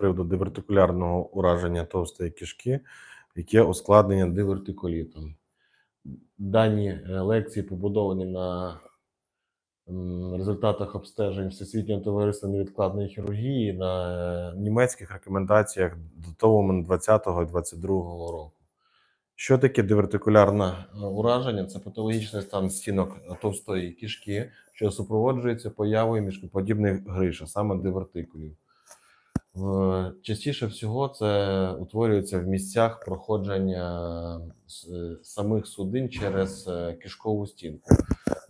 приводу дивертикулярного ураження товстої кишки, яке ускладнення дивертикулітом. Дані е, лекції побудовані на результатах обстежень Всесвітнього товариства невідкладної хірургії на е, німецьких рекомендаціях датованими 20 і 22 року. Що таке дивертикулярне е, ураження? Це патологічний стан стінок товстої кишки, що супроводжується появою мішкоподібних гриш, а саме дивертикулів. В- Частіше всього це утворюється в місцях проходження е, самих судин через е, кишкову стінку,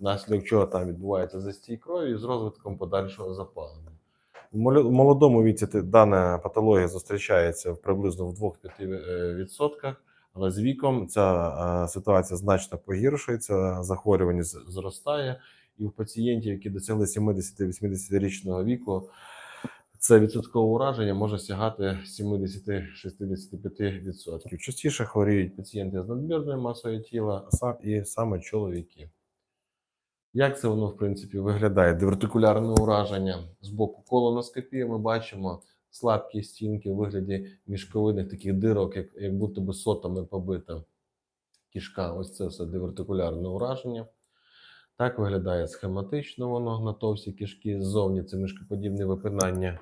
внаслідок чого там відбувається застій крові з розвитком подальшого запалення. В молодому віці дана патологія зустрічається приблизно в 2-5%, але з віком ця е, ситуація значно погіршується, захворювання зростає, і у пацієнтів, які досягли 70-80-річного віку, це відсоткове ураження може сягати 70-65%. Частіше хворіють пацієнти з надмірною масою тіла і саме чоловіки. Як це воно, в принципі, виглядає? Дивертикулярне ураження з боку колоноскопії ми бачимо слабкі стінки у вигляді мішковидних таких дирок, як, як будто би сотами побита кішка. Ось це все дивертикулярне ураження. Так виглядає схематично воно на товстій кишки. Ззовні це мішкоподібне випинання.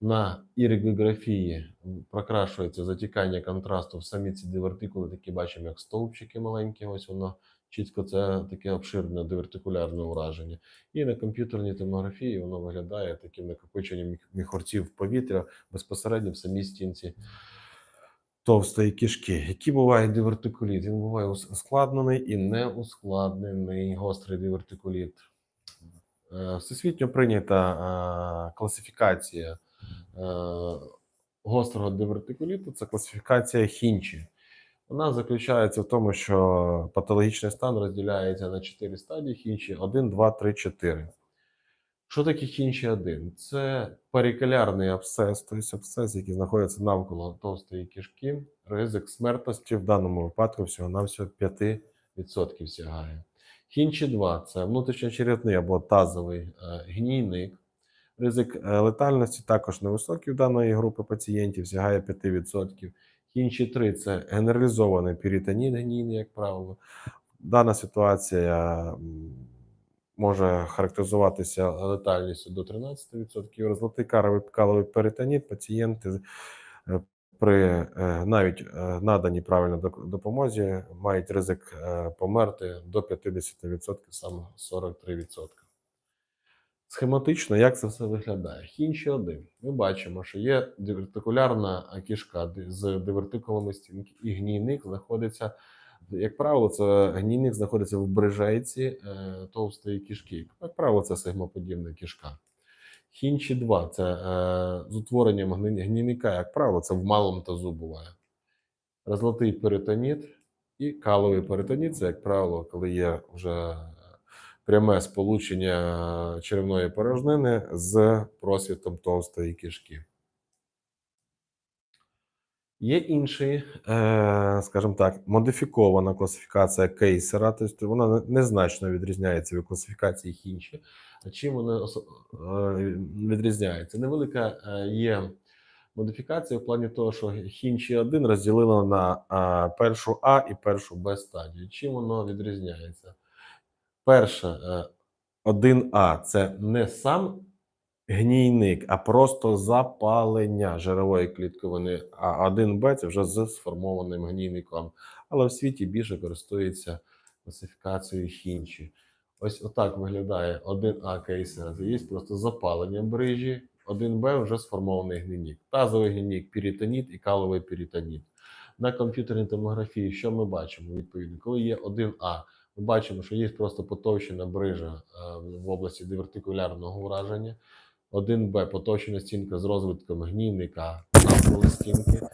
На іригографії прокрашується затікання контрасту в самі ці дивертикули, такі бачимо, як стовпчики маленькі. Ось воно чітко це таке обширне дивертикулярне ураження. І на комп'ютерній томографії воно виглядає таким накопиченням міх- міхурців повітря безпосередньо в самій стінці товстої кишки. Які бувають дивертикуліт? Він буває ускладнений і неускладнений гострий дивертикуліт. Е, Всесвітньо прийнята е, класифікація гострого дивертикуліту це класифікація Хінчі. Вона заключається в тому, що патологічний стан розділяється на 4 стадії Хінчі: 1, 2, 3, 4. Що таке Хінчі 1? Це перикулярний абсцес, тобто абсцес, який знаходиться навколо товстої кишки. Ризик смертності в даному випадку всього-навсього 5% сягає. Хінчі 2 це внутрішньочерепний або тазовий е, гнійник. Ризик е, летальності також невисокий в даної групи пацієнтів, сягає 5%. Хінчі 3 це генералізований перитонит гнійний, як правило. Дана ситуація може характеризуватися летальністю до 13%. Розлитий каровий каловий перитоніт пацієнти е, при е, навіть наданій правильній допомозі мають ризик померти до 50%, саме 43%. Схематично, як це все виглядає? Хінчі 1. Ми бачимо, що є дивертикулярна кішка з дивертикулами стінки, і гнійник знаходиться, як правило, це гнійник знаходиться в брижейці е, товстої кішки. Як правило, це сегмоподібна кішка. Хінчі 2 це е, з утворенням гнійника, як правило, це в малому тазу буває. Розлитий перитоніт і каловий перитоніт це, як правило, коли є вже пряме сполучення черевної порожнини з просвітом товстої кишки. Є інший, е, скажімо так, модифікована класифікація кейсера, тобто вона незначно відрізняється від класифікації Хінчі. А чим вона е, відрізняється? Невелика е, є модифікація в плані того, що Хінчі 1 розділила на першу А і першу Б стадію. Чим воно відрізняється? Перше, е, 1А це не сам гнійник, а просто запалення жирової клітковини. А 1Б це вже з сформованим гнійником. Але в світі більше користується класифікацією хінчі. Ось отак виглядає 1А кейсера. Це є просто запалення брижі, 1Б вже сформований гнійник. Тазовий гнійник, перитоніт і каловий перитоніт. На комп'ютерній томографії, що ми бачимо відповідно, коли є 1А, ми бачимо, що є просто потовщена брижа е, в області дивертикулярного ураження. 1Б потовщена стінка з розвитком гнійника навколо стінки.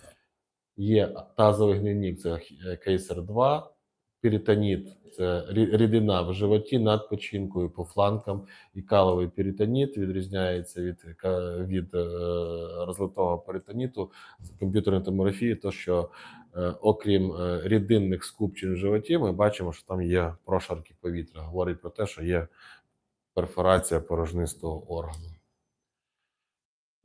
Є тазовий гнійник, це е, кейсер 2, перитоніт це рідина в животі над печінкою по фланкам, і каловий перитоніт відрізняється від, від е, розлитого перитоніту з комп'ютерної томографії, то що окрім е, рідинних скупчень в животі, ми бачимо, що там є прошарки повітря. Говорить про те, що є перфорація порожнистого органу.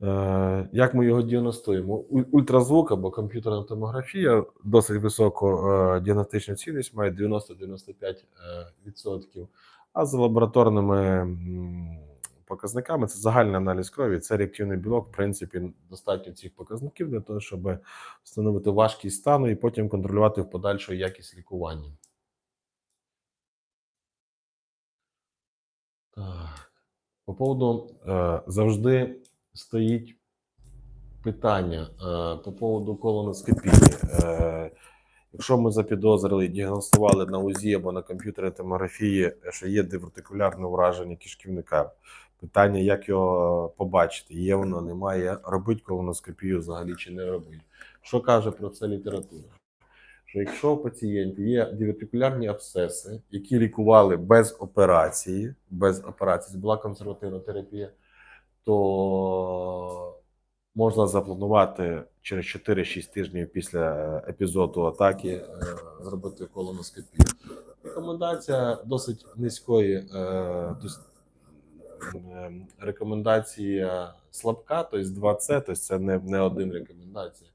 Е, Як ми його діагностуємо? Ультразвук або комп'ютерна томографія досить високу е, діагностичну цінність, має 90-95%. А за лабораторними показниками це загальний аналіз крові, це реактивний білок. В принципі, достатньо цих показників для того, щоб встановити важкість стану і потім контролювати в подальшу якість лікування. Так. По поводу е, завжди стоїть питання е, по поводу колоноскопії. Е, якщо ми запідозрили і діагностували на УЗІ або на комп'ютерній томографії, що є дивертикулярне ураження кишківника, питання, як його побачити, є воно, немає, робить колоноскопію взагалі чи не робить. Що каже про це література? Що якщо у пацієнтів є дивертикулярні абсцеси, які лікували без операції, без операції, була консервативна терапія, то можна запланувати через 4-6 тижнів після епізоду атаки е, зробити колоноскопію. Рекомендація досить низької, е, е, рекомендація слабка, тобто 2С, тобто це не, не один рекомендація.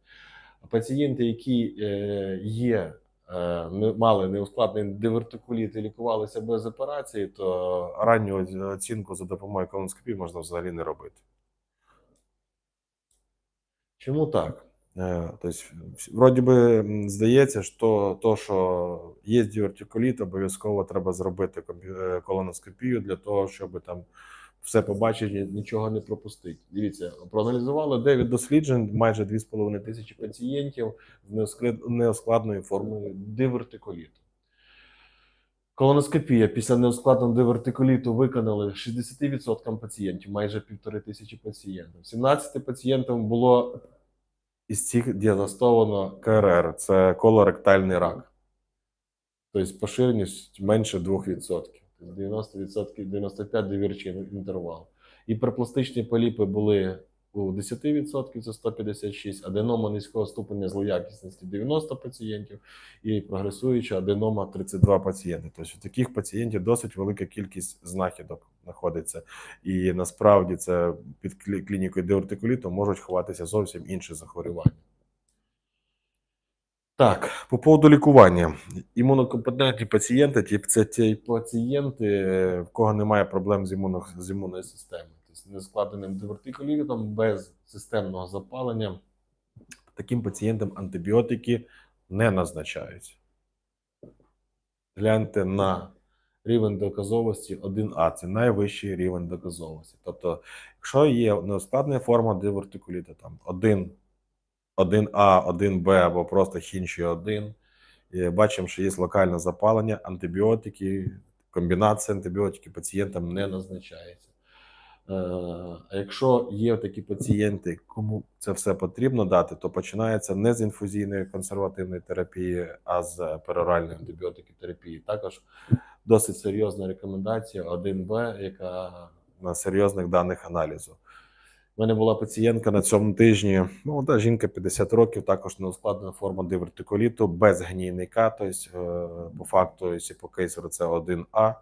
А пацієнти, які е, є, е, мали неускладнений дивертикуліт і лікувалися без операції, то ранню оцінку за допомогою колоноскопії можна взагалі не робити. Чому так? Е, Тобто, вроді би здається, що то, що є дивертикуліт, обов'язково треба зробити е, колоноскопію для того, щоб там все побачити, нічого не пропустити. Дивіться, проаналізували 9 досліджень, майже 2,5 тисячі пацієнтів з неоскладною формою дивертикуліту. Колоноскопія після неускладного дивертикуліту виконали 60% пацієнтів, майже півтори тисячі пацієнтів. 17 пацієнтам було із цих діагностовано КРР, це колоректальний рак. Тобто поширеність менше 2%. Тобто 90%, 95% довірчий інтервал. І Гіперпластичні поліпи були у 10%, це 156, аденома низького ступеня злоякісності 90 пацієнтів і прогресуюча аденома 32 пацієнти. Тобто у таких пацієнтів досить велика кількість знахідок знаходиться. І насправді це під клінікою дивертикуліту можуть ховатися зовсім інші захворювання. Так, по поводу лікування. Імунокомпетентні пацієнти ті- це ті пацієнти, в кого немає проблем з, імуно, з імунною системою. Нескладеним дивертикулітом без системного запалення. Таким пацієнтам антибіотики не назначаються. Гляньте на рівень доказовості 1А, це найвищий рівень доказовості. Тобто, якщо є неускладнена форма дивертикуліту, там 1, 1А, 1Б або просто хінші 1, і бачимо, що є локальне запалення, антибіотики, комбінація антибіотиків пацієнтам не назначається. Е, якщо є такі пацієнти, кому це все потрібно дати, то починається не з інфузійної консервативної терапії, а з пероральної антибіотикотерапії. Також досить серйозна рекомендація 1Б, яка на серйозних даних аналізу. У мене була пацієнтка на цьому тижні, молода жінка 50 років, також неускладнена форма дивертикуліту, без гнійника, тобто е, по факту, якщо по кейсеру це 1А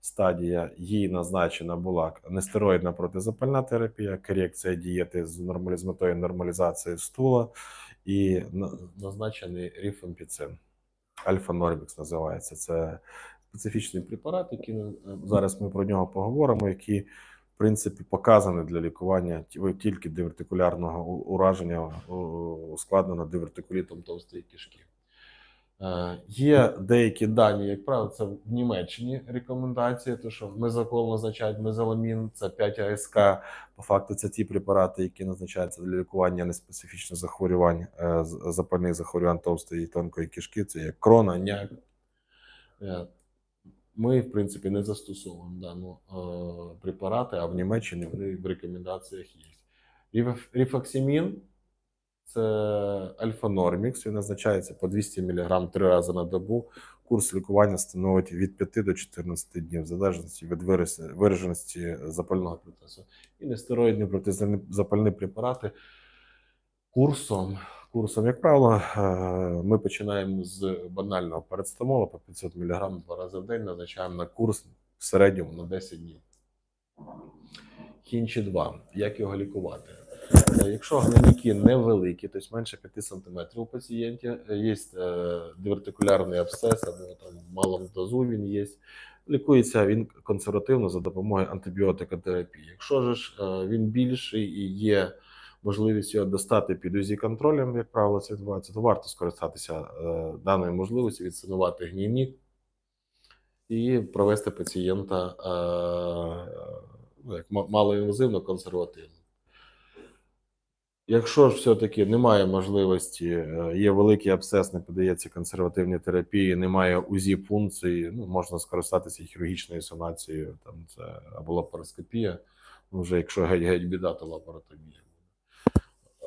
стадія, їй назначена була нестероїдна протизапальна терапія, корекція дієти з нормалі- метою нормалізації стула і назначений ріфампіцин. Альфа-Нормікс називається. Це специфічний препарат, який зараз ми про нього поговоримо, який в принципі показаний для лікування ті- тільки дивертикулярного ураження, ускладнено дивертикулітом товстої кишки. Е, Є деякі дані, як правило, це в Німеччині рекомендації, то що мезокол назначають мезоламін, це 5 АСК. По факту, це ті препарати, які назначаються для лікування неспецифічних захворювань, е, запальних захворювань товстої і тонкої кишки, це як крона, няк. Е, Ми, в принципі, не застосовуємо дану препарати, а в Німеччині вони в рекомендаціях є. Ріф- Ріфоксимін це альфа-нормікс, він назначається по 200 мг три рази на добу. Курс лікування становить від 5 до 14 днів, в залежності від вираженості запального процесу. І нестероїдні протизапальні препарати курсом. Курсом, як правило, е, ми починаємо з банального парацетамолу по 500 мг два рази в день, назначаємо на курс в середньому на 10 днів. Хінші 2. Як його лікувати? Е, Якщо гнойники невеликі, тобто менше 5 см у пацієнті, е, є е, дивертикулярний абсцес, або там в малому дозу він є. Лікується він консервативно за допомогою антибіотикотерапії. Якщо ж він більший і є можливість його достати під УЗІ контролем, як правило, це відбувається, то варто скористатися даною можливістю, відсинувати гнійник і провести пацієнта ну, як ма- малоінвазивно консервативно. Якщо ж все-таки немає можливості, е, є великий абсцес, не подається консервативній терапії, немає УЗІ пункції, ну, можна скористатися хірургічною санацією, там це або лапароскопія. Ну, вже якщо геть-геть біда, то лапаротомія.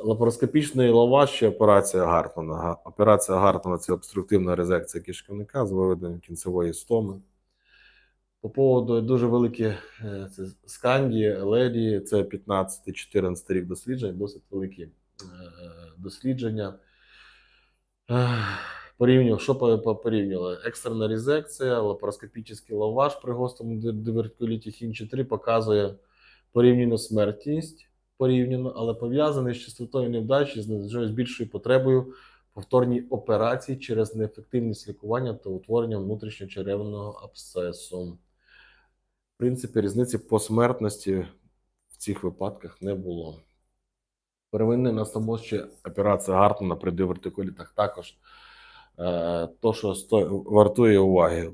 Лапароскопічний лаваш ще операція Гартмана. Операція Гартмана це обструктивна резекція кишківника з виведенням кінцевої стоми. По поводу дуже великі е, це сканді, леді, це 15-14 рік досліджень, досить великі е, дослідження. Порівнював, що по- по- порівнювали? Екстрена резекція, лапароскопічний лаваш при гострому ди- дивертикуліті хінчі 3 показує порівняну смертність, порівняно, але пов'язаний з частотою невдачі, з більшою потребою повторній операції через неефективність лікування та утворення внутрішньочеревного абсцесу. В принципі, різниці по смертності в цих випадках не було. Первинний анастомоз чи операція Гартмана при дивертикулітах також е, то, що сто... вартує уваги.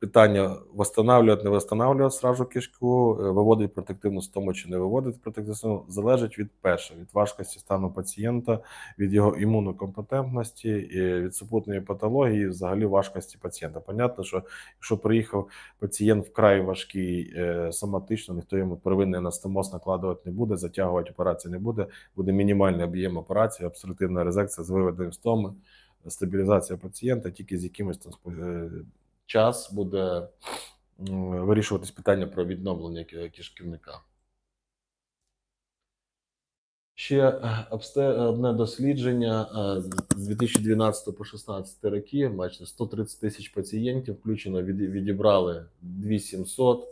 Питання восстанавлювати, не восстанавлювати сразу кишку, е, виводить протективну стому чи не виводить протективну стому, залежить від першого, від важкості стану пацієнта, від його імунокомпетентності, від супутної патології, взагалі важкості пацієнта. Понятно, що якщо приїхав пацієнт вкрай важкий е, соматично, ніхто йому первинний анастомоз накладувати не буде, затягувати операцію не буде, буде мінімальний об'єм операції, обструктивна резекція з виведенням стоми, стабілізація пацієнта, тільки з якимось там е, час буде вирішуватись питання про відновлення ки- кишківника. Ще е, одне дослідження е, з 2012 по 2016 роки, бачите, 130 тисяч пацієнтів, включено від, відібрали 2700.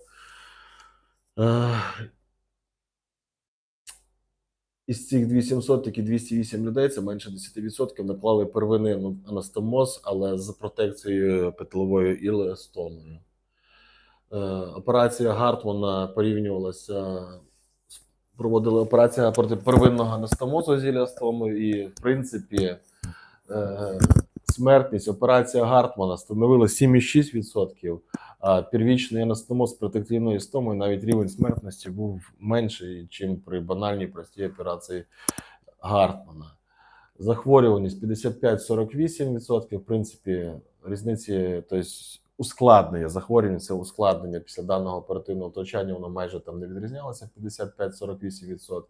Із цих 2700 тільки 208 людей, це менше 10%, наклали первинний анастомоз, але з протекцією петловою ілеостомою. Е, Операція Гартмана порівнювалася, проводили операція проти первинного анастомозу з ілеостомою, і, в принципі, е, смертність операція Гартмана становила 7,6%, а первічний анастомоз з протективною стомою навіть рівень смертності був менший, ніж при банальній простій операції Гартмана. Захворюваність 55-48%, в принципі, різниці, тобто ускладнення захворювання, це ускладнення після даного оперативного втручання, воно майже там не відрізнялося 55-48%.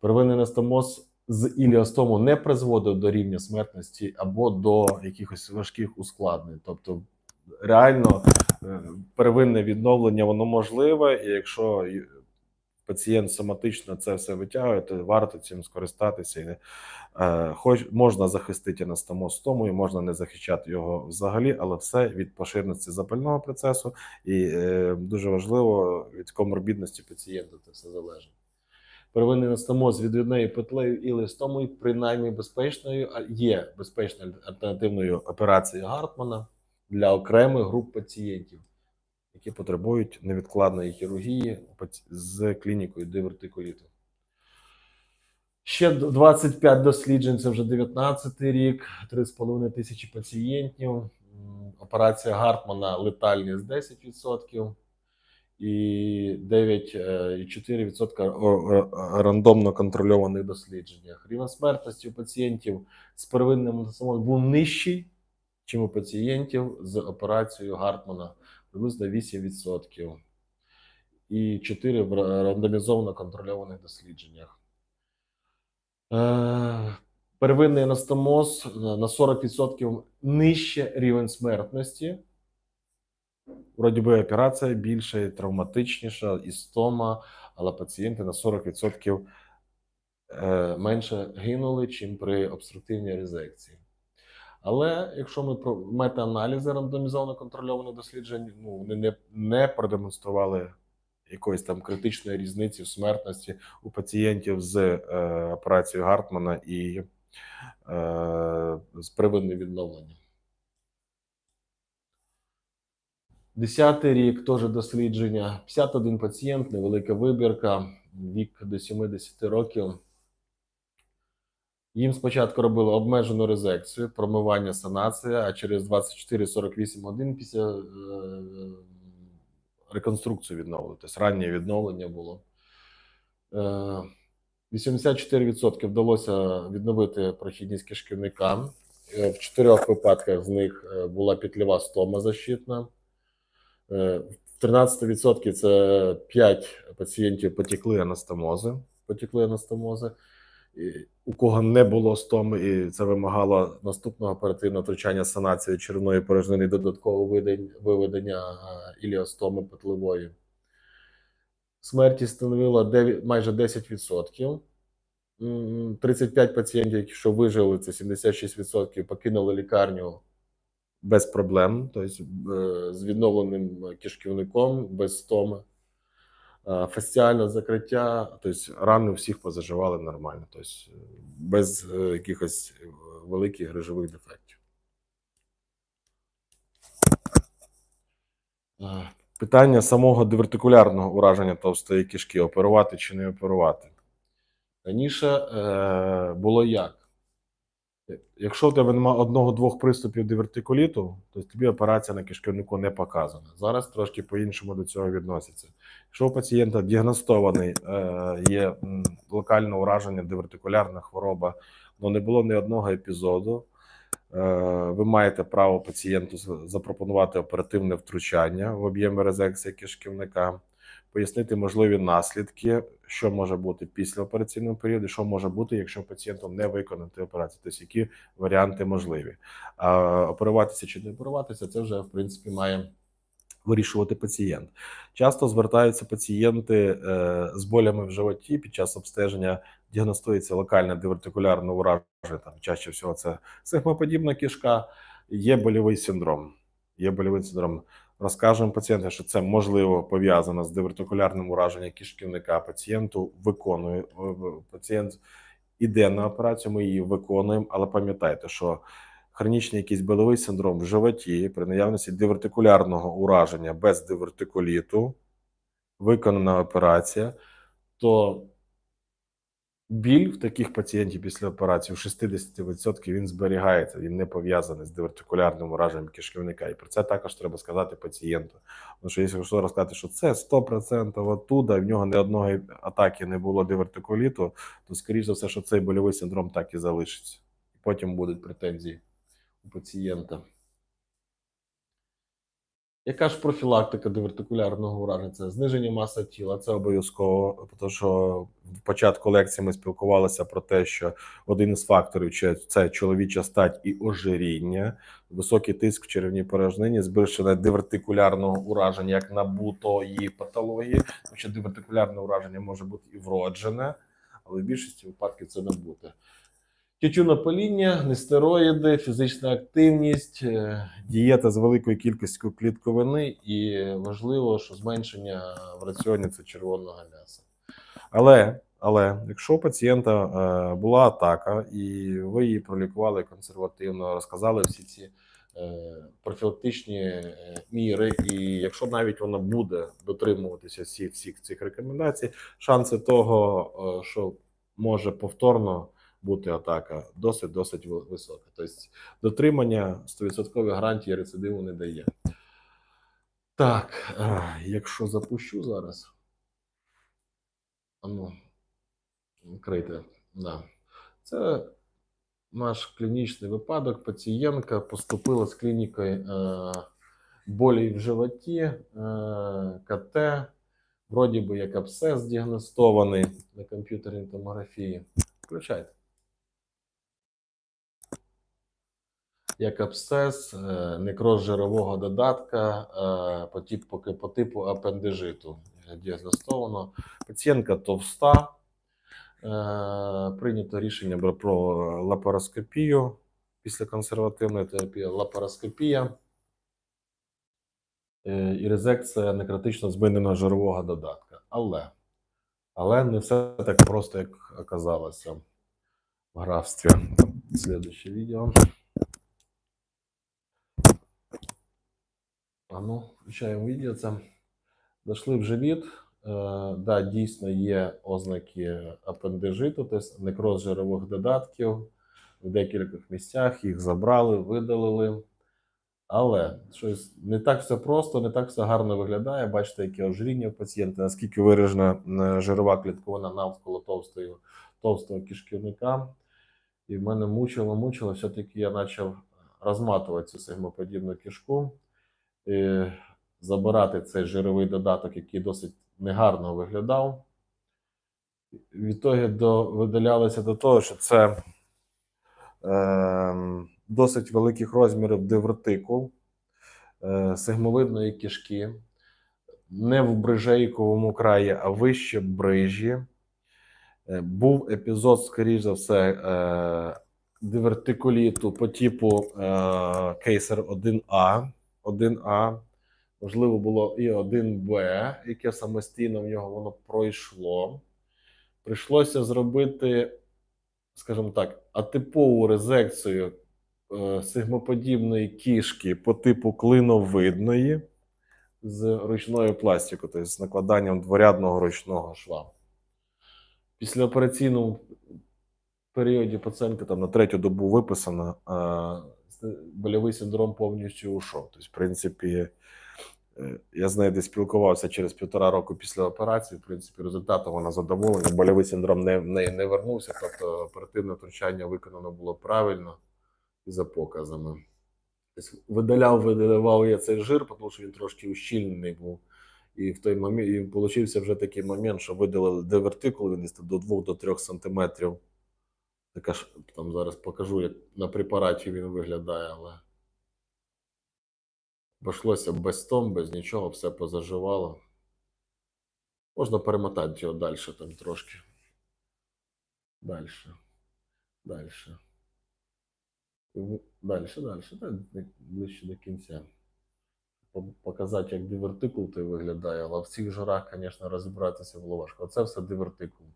Первинний анастомоз з іліостому не призводив до рівня смертності або до якихось важких ускладнень. Тобто, реально е, первинне відновлення воно можливе, і якщо пацієнт соматично це все витягує, то варто цим скористатися. І, е, хоч можна захистити анастомоз стомою, можна не захищати його взагалі, але все від поширеності запального процесу і е, дуже важливо від коморбідності пацієнта це все залежить. Первинний анастомоз відвідною петлею і листомою, принаймні безпечною, є безпечною альтернативною операцією Гартмана для окремих груп пацієнтів, які потребують невідкладної хірургії з клінікою дивертикуліту. Ще 25 досліджень, це вже 19 рік, 3,5 тисячі пацієнтів. Операція Гартмана летальність 10% і 9,4% о- о- рандомно контрольованих дослідженнях. Рівень смертності у пацієнтів з первинним був нижчий, ніж у пацієнтів з операцією Гартмана, приблизно 8%. І 4 в рандомізовано контрольованих дослідженнях. Е, Первинний анастомоз на на 40% нижче рівень смертності. Вроді би операція більша, і травматичніша, і стома, але пацієнти на 40% е, менше гинули, чим при обструктивній резекції. Але якщо ми про метааналізи рандомізовано контрольованих досліджень, ну, вони не, не продемонстрували якоїсь там критичної різниці в смертності у пацієнтів з е, операцією Гартмана і е, з первинним відновленням. Десятий рік теж дослідження. 51 пацієнт, невелика вибірка, вік до 70 років. Їм спочатку робили обмежену резекцію, промивання, санація, а через 24-48 годин після е, реконструкцію відновили. Тобто раннє відновлення було. Е, 84% вдалося відновити прохідність кишківника. Е, В чотирьох випадках з них е, була петлева стома защитна. Е, В 13% це 5 пацієнтів потекли анастомози. Потекли анастомози. У кого не було стоми, і це вимагало наступного оперативного втручання санації червної порожнини додаткового виведення е, іліостоми петлевої. Смертність становила 9, майже 10%. М, 35 пацієнтів, що вижили, це 76%, покинули лікарню без проблем, тобто е, з відновленим кишківником, без стоми. Е, Фасціальне закриття, тобто рани всіх позаживали нормально, тобто е, без е, якихось великих грижових дефектів. Питання самого дивертикулярного ураження товстої кишки оперувати чи не оперувати. Раніше було як? Якщо у тебе немає одного-двох приступів дивертикуліту, то тобі операція на кишківнику не показана. Зараз трошки по-іншому до цього відносяться. Якщо у пацієнта діагностований е, є локальне ураження, дивертикулярна хвороба, але не було ні одного епізоду, е, ви маєте право пацієнту запропонувати оперативне втручання в об'ємі резекції кишківника, пояснити можливі наслідки, що може бути після операційного періоду, що може бути, якщо пацієнту не виконати операцію, тобто які варіанти можливі. А оперуватися чи не оперуватися, це вже в принципі має вирішувати пацієнт. Часто звертаються пацієнти е, з болями в животі під час обстеження. Діагностується локальне дивертикулярне ураження, там чаще всього це сигмоподібна кишка, є больовий синдром. Є больовий синдром. Розкажемо пацієнту, що це можливо пов'язано з дивертикулярним ураженням кишківника. Пацієнту виконує е, пацієнт іде на операцію, ми її виконуємо, але пам'ятайте, що хронічний якийсь больовий синдром в животі при наявності дивертикулярного ураження без дивертикуліту, виконана операція, то біль в таких пацієнтів після операції у 60% він зберігається, він не пов'язаний з дивертикулярним ураженням кишківника. І про це також треба сказати пацієнту. Тому що якщо розказати, що це 100% оттуда, в нього ні одної атаки не було дивертикуліту, то скоріш за все, що цей больовий синдром так і залишиться. Потім будуть претензії у пацієнта. Яка ж профілактика дивертикулярного ураження? Це зниження маси тіла, це обов'язково, тому що в початку лекції ми спілкувалися про те, що один із факторів це чоловіча стать і ожиріння, високий тиск в черевній порожнині, збільшення дивертикулярного ураження як набутої патології, що дивертикулярне ураження може бути і вроджене, але в більшості випадків це набуте. Тютюнопаління, нестероїди, фізична активність, е, дієта з великою кількістю клітковини, і важливо, що зменшення в раціоні це червоного м'яса. Але, але якщо у пацієнта е, була атака, і ви її пролікували консервативно, розказали всі ці е, профілактичні міри, і якщо навіть вона буде дотримуватися всіх, всіх цих рекомендацій, шанси того, що може повторно бути атака, досить досить висока. Тобто дотримання 100% гарантії рецидиву не дає. Так, е, якщо запущу зараз. А ну. Да. Це наш клінічний випадок. Пацієнтка поступила з клінікою е, болі в животі, е, КТ. Вроді би як абсцес діагностований на комп'ютерній томографії. Включайте. Як абсцес, е, некроз жирового додатка е, по типу, по типу апендижиту діагностовано. Пацієнтка товста. Е, Прийнято рішення про- лапароскопію після консервативної терапії. Лапароскопія. е, і резекція некротично зміненого жирового додатка. Але, але не все так просто, як оказалося в графстві. Слідуюче відео. А ну, включаємо відео. Дошли в живіт. Е, да, дійсно є ознаки апендижиту, тобто некроз жирових додатків в декількох місцях, їх забрали, видалили. Але щось не так все просто, не так все гарно виглядає. Бачите, яке ожиріння в пацієнта, наскільки виражена жирова клітковина навколо товстої, товстого кишківника. І в мене мучило, мучило, все-таки я почав розматувати цю сегмоподібну кишку, забирати цей жировий додаток, який досить негарно виглядав. Відтоді до, видалялося до того, що це е, досить великих розмірів дивертикул е, сегмовидної кишки, не в брижейковому краї, а вище брижі. Е, Був епізод, скоріш за все, е, дивертикуліту по типу е, кейсер 1А. 1А. Можливо, було і 1Б, яке самостійно в нього воно пройшло. Прийшлося зробити, скажімо так, атипову резекцію е, сигмоподібної кішки по типу клиновидної з ручною пластикою, тобто з накладанням дворядного ручного шва. Після операційному періоді пацієнтка там на третю добу виписана, а больовий синдром повністю ушов. Тобто, в принципі, е, я з нею десь спілкувався через півтора року після операції. В принципі, результатом вона задоволена. Больовий синдром не, в не вернувся, тобто оперативне втручання виконано було правильно і за показами. Тобто, видаляв, видаляв я цей жир, тому що він трошки ущільнений був. І в той момент і получився вже такий момент, що видалили дивертикул, він до 2-3 сантиметрів. Така ж там зараз покажу, як на препараті він виглядає, але обійшлося без том, без нічого, все позаживало. Можна перемотати його далі там трошки. Далі. Далі. Далі, далі, ближче до кінця. Показати, як дивертикул той виглядає, але в цих жирах, звісно, розібратися було важко. Оце все дивертикул.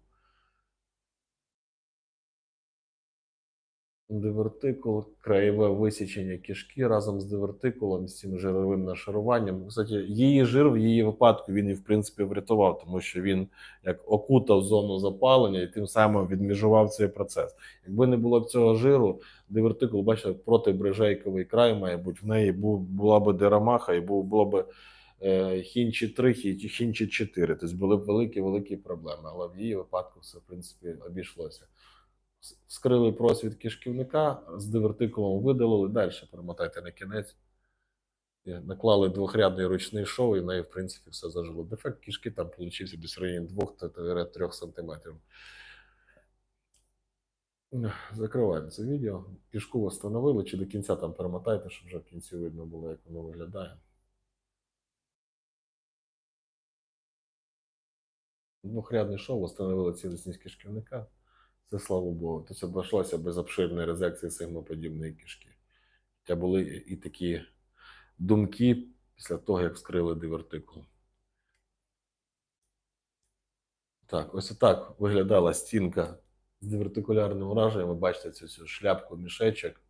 Дивертикул, краєве висічення кишки разом з дивертикулом, з цим жировим нашаруванням. Кстати, її жир в її випадку він і в принципі врятував, тому що він як окутав зону запалення і тим самим відміжував цей процес. Якби не було б цього жиру, дивертикул, бачите, протибрижейковий край має бути. В неї була б дерамаха і було б е, хінчі 3, хі- хінчі 4. Тобто були б великі-великі проблеми. Але в її випадку все, в принципі, обійшлося. Скрили просвіт кишківника, з дивертикулом видалили, далі перемотайте на кінець. Наклали двохрядний ручний шов, і в неї, в принципі, все зажило. Дефект кишки там получився десь в районі 2-3 см. Закриваємо це відео. Кишку встановили, чи до кінця там перемотайте, щоб вже в кінці видно було, як воно виглядає. Двохрядний шов встановили цілісність кишківника. Це слава Богу. Тобто обійшлося без обширної резекції сигмоподібної кишки. Хоча були і такі думки після того, як вскрили дивертикул. Так, ось отак виглядала стінка з дивертикулярним ураженням. Ви бачите цю, цю шляпку мішечок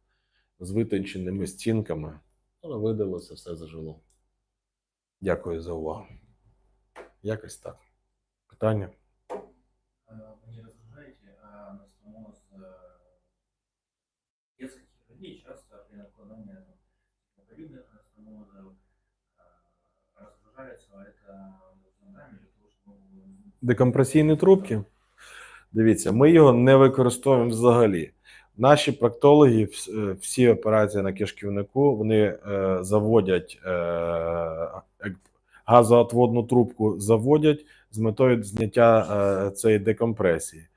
з витонченими стінками. Але видалося, все зажило. Дякую за увагу. Якось так. Питання? людей часто при накладании подобных анастомозов э, разгружается это зондами для того, чтобы Декомпресійні трубки. Дивіться, ми його не використовуємо взагалі. Наші проктологи, вс- е, всі операції на кишківнику, вони е, заводять е, як газоотводну трубку заводять з метою зняття е, цієї декомпресії.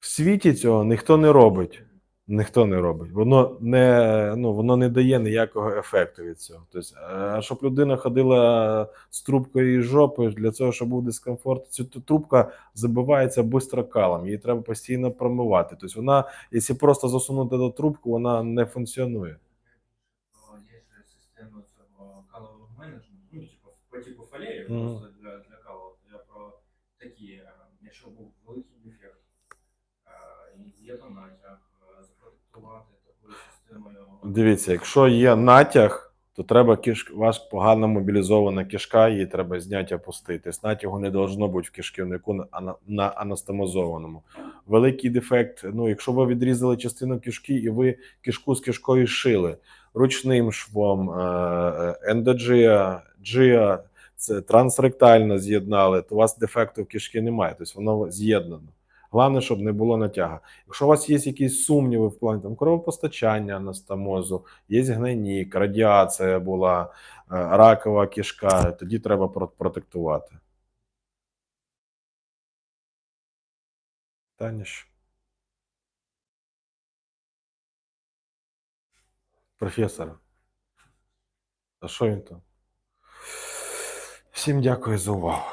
В світі цього ніхто не робить. Ніхто не робить. Воно не, ну, воно не дає ніякого ефекту від цього. Тобто, а щоб людина ходила з трубкою із жопи, для цього, щоб був дискомфорт, ця трубка забивається швидко калом, її треба постійно промивати. Тобто вона, якщо просто засунути до трубку, вона не функціонує. система цього калового цефалеї, Мгм. просто для, для калу. Я про такі, е, якщо був великий дефект, е, і є там натяг, е, запротектувати такою системою. Дивіться, якщо є натяг, то треба киш... у вас погано мобілізована кишка, її треба зняти, опустити. Натягу не должно бути в кишківнику на, ана- анастомозованому. Великий дефект. Ну, якщо ви відрізали частину кишки і ви кишку з кишкою шили ручним швом, е, е, ендоджія, джія, це трансректально з'єднали, то у вас дефекту в кишки немає, тобто воно з'єднано. Головне, щоб не було натяга. Якщо у вас є якісь сумніви в плані там, кровопостачання анастомозу, є гнойник, радіація була, е, ракова кишка, тоді треба про- протектувати. Таніш. Професор. А що він там? Всім дякую за увагу.